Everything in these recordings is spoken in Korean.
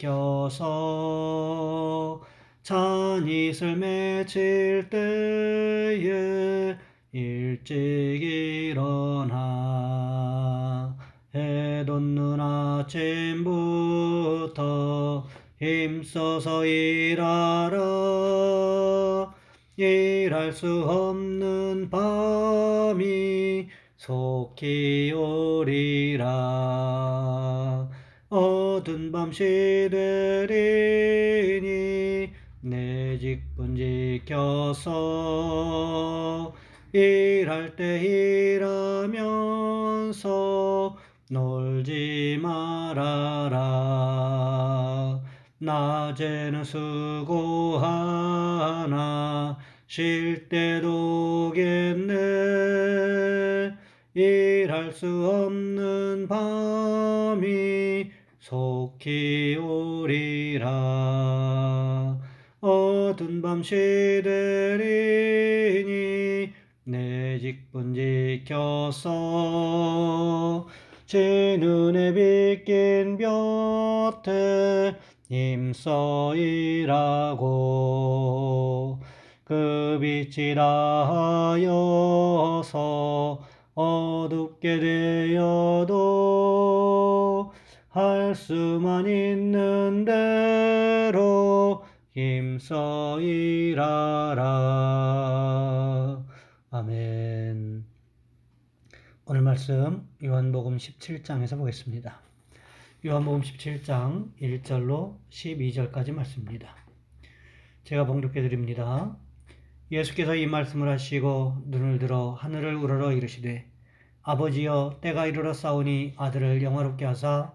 지켜서 찬이슬 맺힐 때에 일찍 일어나 해 돋는 아침부터 힘써서 일하라 일할 수 없는 밤이 속히 오리라 어두운 밤 시들이니 내 직분 지켜서 일할 때 일하면서 놀지 말아라. 낮에는 수고하나 쉴 때도 오겠네. 일할 수 없는 밤이 속히 오리라. 어두운 밤 시들이니 내 직분 지켜서 제 눈에 비낀 볕에 힘써 일하고. 그 빛이 닿아여서 어둡게 되어도 할 수만 있는 대로 힘써 일하라. 아멘. 오늘 말씀 요한복음 17장에서 보겠습니다. 요한복음 17장 1절로 12절까지 말씀입니다. 제가 봉독해 드립니다. 예수께서 이 말씀을 하시고 눈을 들어 하늘을 우러러 이르시되 아버지여 때가 이르러 싸우니 아들을 영화롭게 하사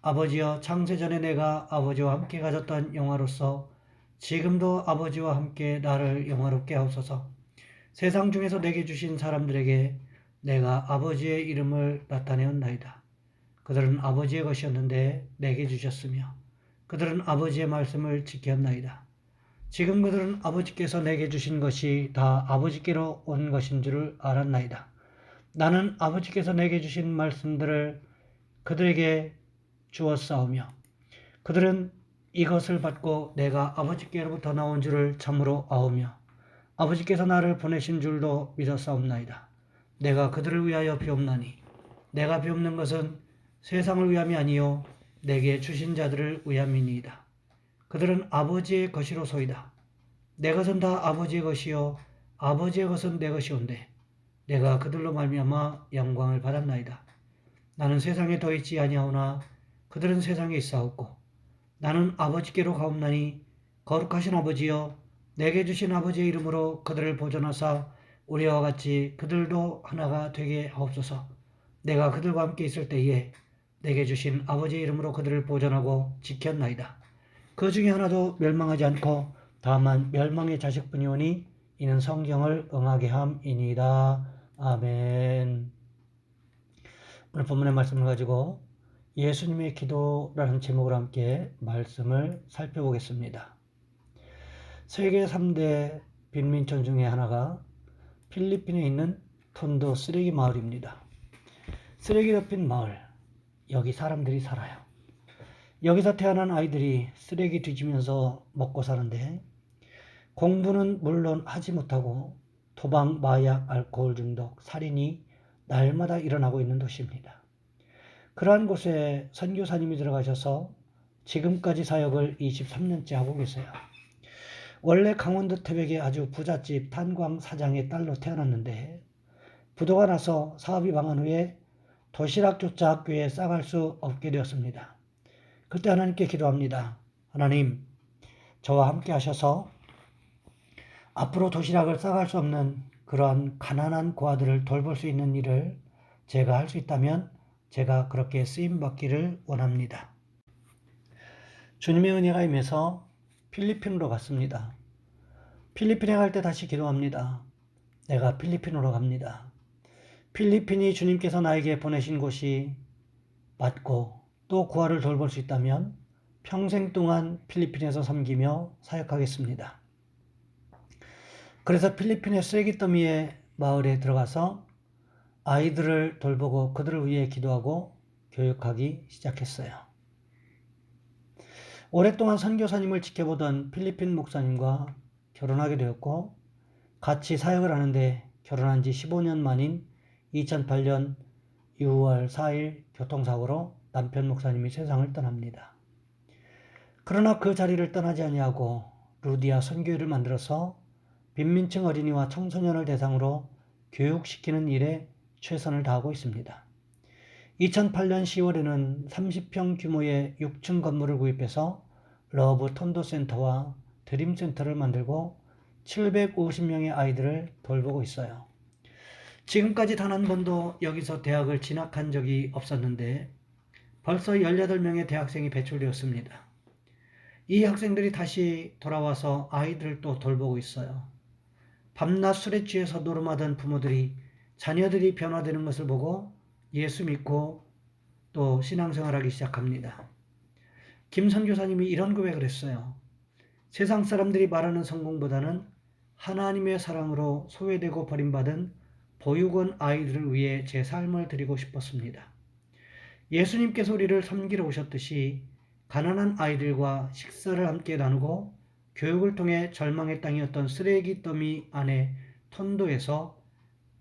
아버지여 창세전에 내가 아버지와 함께 가졌던 영화로서 지금도 아버지와 함께 나를 영화롭게 하옵소서. 세상 중에서 내게 주신 사람들에게 내가 아버지의 이름을 나타내었나이다. 그들은 아버지의 것이었는데 내게 주셨으며 그들은 아버지의 말씀을 지켰나이다. 지금 그들은 아버지께서 내게 주신 것이 다 아버지께로 온 것인 줄을 알았나이다. 나는 아버지께서 내게 주신 말씀들을 그들에게 주었사오며 그들은 이것을 받고 내가 아버지께로부터 나온 줄을 참으로 아오며 아버지께서 나를 보내신 줄도 믿었사옵나이다. 내가 그들을 위하여 비옵나니 내가 비옵는 것은 세상을 위함이 아니요 내게 주신 자들을 위함이니이다. 그들은 아버지의 것이로소이다. 내 것은 다 아버지의 것이요 아버지의 것은 내 것이온데 내가 그들로 말미암아 영광을 받았나이다. 나는 세상에 더 있지 아니하오나 그들은 세상에 있사옵고 나는 아버지께로 가옵나니 거룩하신 아버지여 내게 주신 아버지의 이름으로 그들을 보존하사 우리와 같이 그들도 하나가 되게 하옵소서. 내가 그들과 함께 있을 때에 내게 주신 아버지의 이름으로 그들을 보존하고 지켰나이다. 그 중에 하나도 멸망하지 않고 다만 멸망의 자식뿐이오니 이는 성경을 응하게 함이니이다. 아멘. 오늘 본문의 말씀을 가지고 예수님의 기도라는 제목으로 함께 말씀을 살펴보겠습니다. 세계 3대 빈민촌 중에 하나가 필리핀에 있는 톤도 쓰레기 마을입니다. 쓰레기 덮인 마을. 여기 사람들이 살아요. 여기서 태어난 아이들이 쓰레기 뒤지면서 먹고 사는데 공부는 물론 하지 못하고 도박, 마약, 알코올 중독, 살인이 날마다 일어나고 있는 도시입니다. 그러한 곳에 선교사님이 들어가셔서 지금까지 사역을 23년째 하고 계세요. 원래 강원도 태백의 아주 부잣집 탄광 사장의 딸로 태어났는데 부도가 나서 사업이 망한 후에 도시락조차 학교에 싸갈 수 없게 되었습니다. 그때 하나님께 기도합니다. 하나님, 저와 함께 하셔서 앞으로 도시락을 싸갈 수 없는 그러한 가난한 고아들을 돌볼 수 있는 일을 제가 할 수 있다면 제가 그렇게 쓰임 받기를 원합니다. 주님의 은혜가 임해서 필리핀으로 갔습니다. 필리핀에 갈 때 다시 기도합니다. 내가 필리핀으로 갑니다. 필리핀이 주님께서 나에게 보내신 곳이 맞고 또 구하를 돌볼 수 있다면 평생 동안 필리핀에서 섬기며 사역하겠습니다. 그래서 필리핀의 쓰레기 더미의 마을에 들어가서 아이들을 돌보고 그들을 위해 기도하고 교육하기 시작했어요. 오랫동안 선교사님을 지켜보던 필리핀 목사님과 결혼하게 되었고 같이 사역을 하는데 결혼한 지 15년 만인 2008년 6월 4일 교통사고로 남편 목사님이 세상을 떠납니다. 그러나 그 자리를 떠나지 아니하고 루디아 선교회를 만들어서 빈민층 어린이와 청소년을 대상으로 교육시키는 일에 최선을 다하고 있습니다. 2008년 10월에는 30평 규모의 6층 건물을 구입해서 러브 톤도 센터와 드림 센터를 만들고 750명의 아이들을 돌보고 있어요. 지금까지 단 한 번도 여기서 대학을 진학한 적이 없었는데 벌써 18명의 대학생이 배출되었습니다. 이 학생들이 다시 돌아와서 아이들을 또 돌보고 있어요. 밤낮 술에 취해서 노름하던 부모들이 자녀들이 변화되는 것을 보고 예수 믿고 또 신앙생활하기 시작합니다. 김 선 교사님이 이런 고백을 했어요. 세상 사람들이 말하는 성공보다는 하나님의 사랑으로 소외되고 버림받은 보육원 아이들을 위해 제 삶을 드리고 싶었습니다. 예수님께서 우리를 섬기러 오셨듯이 가난한 아이들과 식사를 함께 나누고 교육을 통해 절망의 땅이었던 쓰레기 더미 안에 톤도에서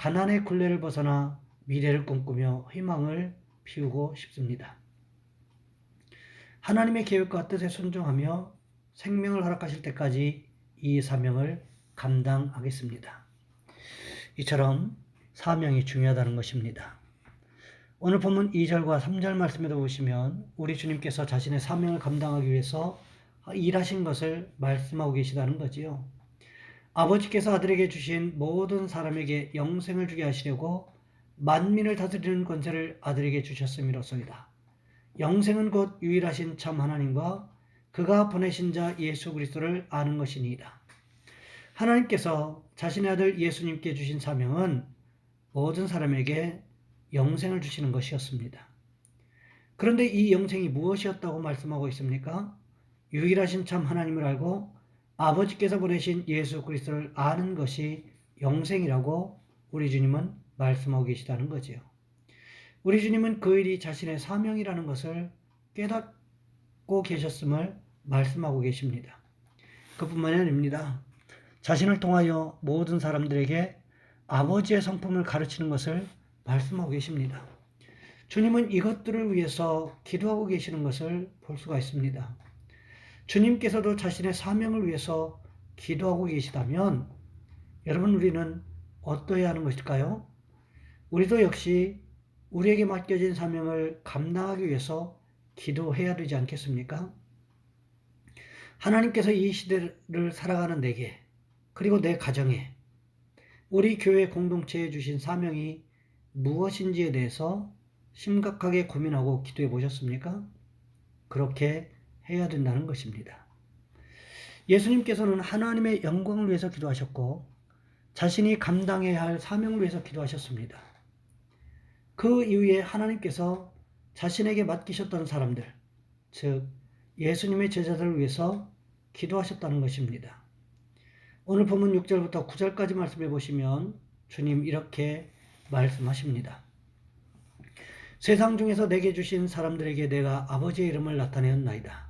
가난의 굴레를 벗어나 미래를 꿈꾸며 희망을 피우고 싶습니다. 하나님의 계획과 뜻에 순종하며 생명을 허락하실 때까지 이 사명을 감당하겠습니다. 이처럼 사명이 중요하다는 것입니다. 오늘 본문 2절과 3절 말씀에도 보시면 우리 주님께서 자신의 사명을 감당하기 위해서 일하신 것을 말씀하고 계시다는 거지요. 아버지께서 아들에게 주신 모든 사람에게 영생을 주게 하시려고 만민을 다스리는 권세를 아들에게 주셨음이로소이다. 영생은 곧 유일하신 참 하나님과 그가 보내신 자 예수 그리스도를 아는 것이니이다. 하나님께서 자신의 아들 예수님께 주신 사명은 모든 사람에게 영생을 주시는 것이었습니다. 그런데 이 영생이 무엇이었다고 말씀하고 있습니까? 유일하신 참 하나님을 알고 아버지께서 보내신 예수 그리스도를 아는 것이 영생이라고 우리 주님은 말씀하고 계시다는 거지요. 우리 주님은 그 일이 자신의 사명이라는 것을 깨닫고 계셨음을 말씀하고 계십니다. 그뿐만이 아닙니다. 자신을 통하여 모든 사람들에게 아버지의 성품을 가르치는 것을 말씀하고 계십니다. 주님은 이것들을 위해서 기도하고 계시는 것을 볼 수가 있습니다. 주님께서도 자신의 사명을 위해서 기도하고 계시다면 여러분 우리는 어떠해야 하는 것일까요? 우리도 역시 우리에게 맡겨진 사명을 감당하기 위해서 기도해야 되지 않겠습니까? 하나님께서 이 시대를 살아가는 내게 그리고 내 가정에 우리 교회 공동체에 주신 사명이 무엇인지에 대해서 심각하게 고민하고 기도해 보셨습니까? 그렇게 해야 된다는 것입니다. 예수님께서는 하나님의 영광을 위해서 기도하셨고 자신이 감당해야 할 사명을 위해서 기도하셨습니다. 그 이후에 하나님께서 자신에게 맡기셨던 사람들, 즉 예수님의 제자들을 위해서 기도하셨다는 것입니다. 오늘 본문 6절부터 9절까지 말씀해 보시면 주님 이렇게 말씀하십니다. 세상 중에서 내게 주신 사람들에게 내가 아버지의 이름을 나타내었나이다.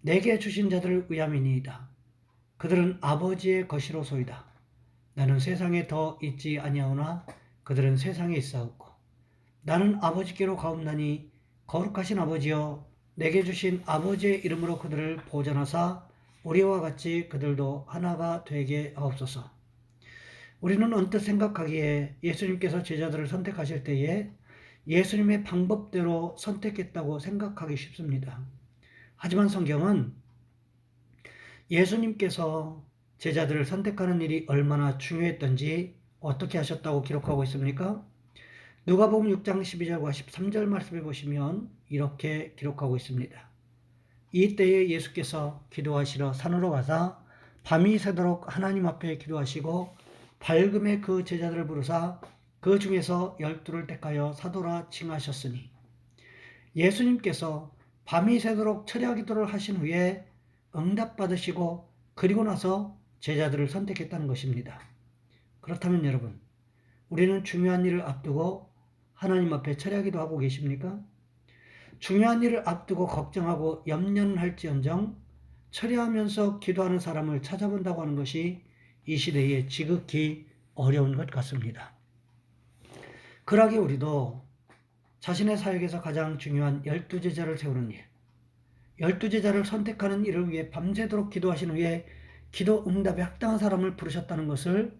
내게 주신 자들을 위함이니이다. 그들은 아버지의 것이로소이다. 나는 세상에 더 있지 아니하오나 그들은 세상에 있사옵고 나는 아버지께로 가옵나니 거룩하신 아버지여 내게 주신 아버지의 이름으로 그들을 보전하사 우리와 같이 그들도 하나가 되게 하옵소서. 우리는 언뜻 생각하기에 예수님께서 제자들을 선택하실 때에 예수님의 방법대로 선택했다고 생각하기 쉽습니다. 하지만 성경은 예수님께서 제자들을 선택하는 일이 얼마나 중요했던지 어떻게 하셨다고 기록하고 있습니까? 누가복음 6장 12절과 13절 말씀해 보시면 이렇게 기록하고 있습니다. 이때에 예수께서 기도하시러 산으로 가사 밤이 새도록 하나님 앞에 기도하시고 밝음에 그 제자들을 부르사 그 중에서 열두를 택하여 사도라 칭하셨으니 예수님께서 밤이 새도록 철야 기도를 하신 후에 응답받으시고 그리고 나서 제자들을 선택했다는 것입니다. 그렇다면 여러분, 우리는 중요한 일을 앞두고 하나님 앞에 철야 기도하고 계십니까? 중요한 일을 앞두고 걱정하고 염려는 할지언정 철야하면서 기도하는 사람을 찾아본다고 하는 것이 이 시대에 지극히 어려운 것 같습니다. 그러기 우리도 자신의 사역에서 가장 중요한 열두 제자를 세우는 일, 열두 제자를 선택하는 일을 위해 밤새도록 기도하신 후에 기도 응답에 합당한 사람을 부르셨다는 것을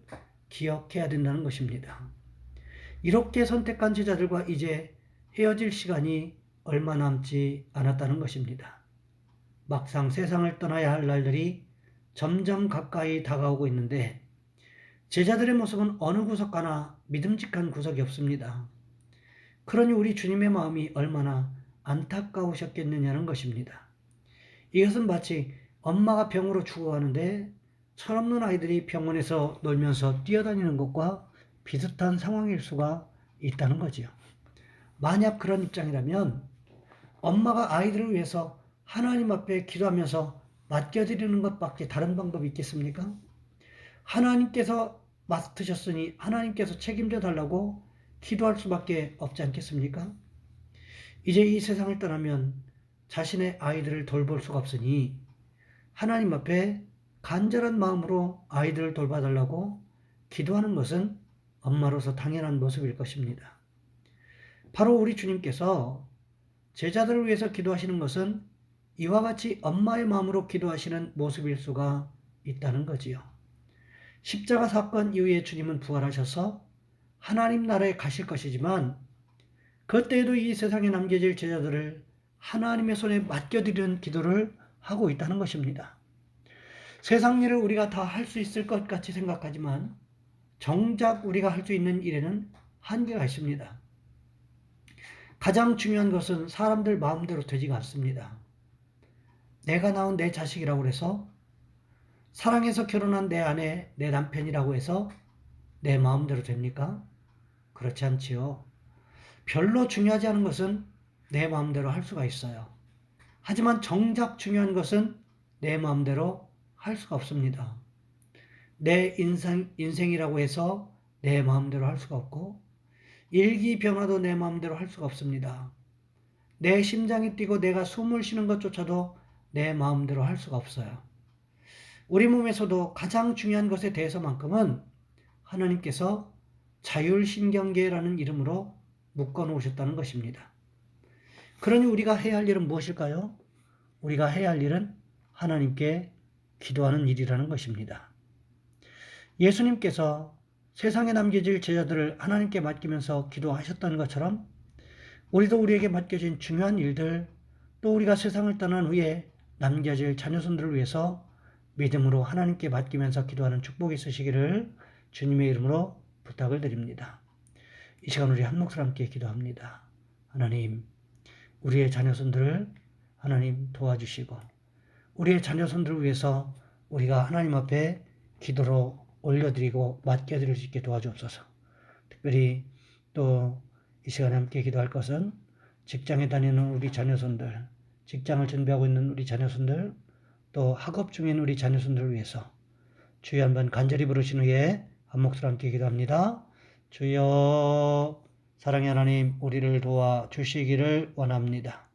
기억해야 된다는 것입니다. 이렇게 선택한 제자들과 이제 헤어질 시간이 얼마 남지 않았다는 것입니다. 막상 세상을 떠나야 할 날들이 점점 가까이 다가오고 있는데 제자들의 모습은 어느 구석 가나 믿음직한 구석이 없습니다. 그러니 우리 주님의 마음이 얼마나 안타까우셨겠느냐는 것입니다. 이것은 마치 엄마가 병으로 죽어가는데 철없는 아이들이 병원에서 놀면서 뛰어다니는 것과 비슷한 상황일 수가 있다는 거지요. 만약 그런 입장이라면 엄마가 아이들을 위해서 하나님 앞에 기도하면서 맡겨드리는 것밖에 다른 방법이 있겠습니까? 하나님께서 맡으셨으니 하나님께서 책임져 달라고 기도할 수밖에 없지 않겠습니까? 이제 이 세상을 떠나면 자신의 아이들을 돌볼 수가 없으니 하나님 앞에 간절한 마음으로 아이들을 돌봐달라고 기도하는 것은 엄마로서 당연한 모습일 것입니다. 바로 우리 주님께서 제자들을 위해서 기도하시는 것은 이와 같이 엄마의 마음으로 기도하시는 모습일 수가 있다는 거지요. 십자가 사건 이후에 주님은 부활하셔서 하나님 나라에 가실 것이지만 그때에도 이 세상에 남겨질 제자들을 하나님의 손에 맡겨드리는 기도를 하고 있다는 것입니다. 세상 일을 우리가 다 할 수 있을 것 같이 생각하지만 정작 우리가 할 수 있는 일에는 한계가 있습니다. 가장 중요한 것은 사람들 마음대로 되지가 않습니다. 내가 낳은 내 자식이라고 해서 사랑해서 결혼한 내 아내, 내 남편이라고 해서 내 마음대로 됩니까? 그렇지 않지요. 별로 중요하지 않은 것은 내 마음대로 할 수가 있어요. 하지만 정작 중요한 것은 내 마음대로 할 수가 없습니다. 내 인생, 인생이라고 해서 내 마음대로 할 수가 없고, 일기 변화도 내 마음대로 할 수가 없습니다. 내 심장이 뛰고 내가 숨을 쉬는 것조차도 내 마음대로 할 수가 없어요. 우리 몸에서도 가장 중요한 것에 대해서만큼은 하나님께서 자율신경계라는 이름으로 묶어 놓으셨다는 것입니다. 그러니 우리가 해야 할 일은 무엇일까요? 우리가 해야 할 일은 하나님께 기도하는 일이라는 것입니다. 예수님께서 세상에 남겨질 제자들을 하나님께 맡기면서 기도하셨다는 것처럼 우리도 우리에게 맡겨진 중요한 일들 또 우리가 세상을 떠난 후에 남겨질 자녀손들을 위해서 믿음으로 하나님께 맡기면서 기도하는 축복이 있으시기를 주님의 이름으로 부탁을 드립니다. 이 시간 우리 한 목소리 함께 기도합니다. 하나님, 우리의 자녀손들을 하나님 도와주시고, 우리의 자녀손들을 위해서 우리가 하나님 앞에 기도로 올려드리고 맡겨드릴 수 있게 도와주옵소서. 특별히 또 이 시간에 함께 기도할 것은 직장에 다니는 우리 자녀손들, 직장을 준비하고 있는 우리 자녀손들, 또 학업 중인 우리 자녀손들을 위해서 주여 한번 간절히 부르신 후에 한 목소리 함께 기도합니다. 주여 사랑의 하나님 우리를 도와 주시기를 원합니다.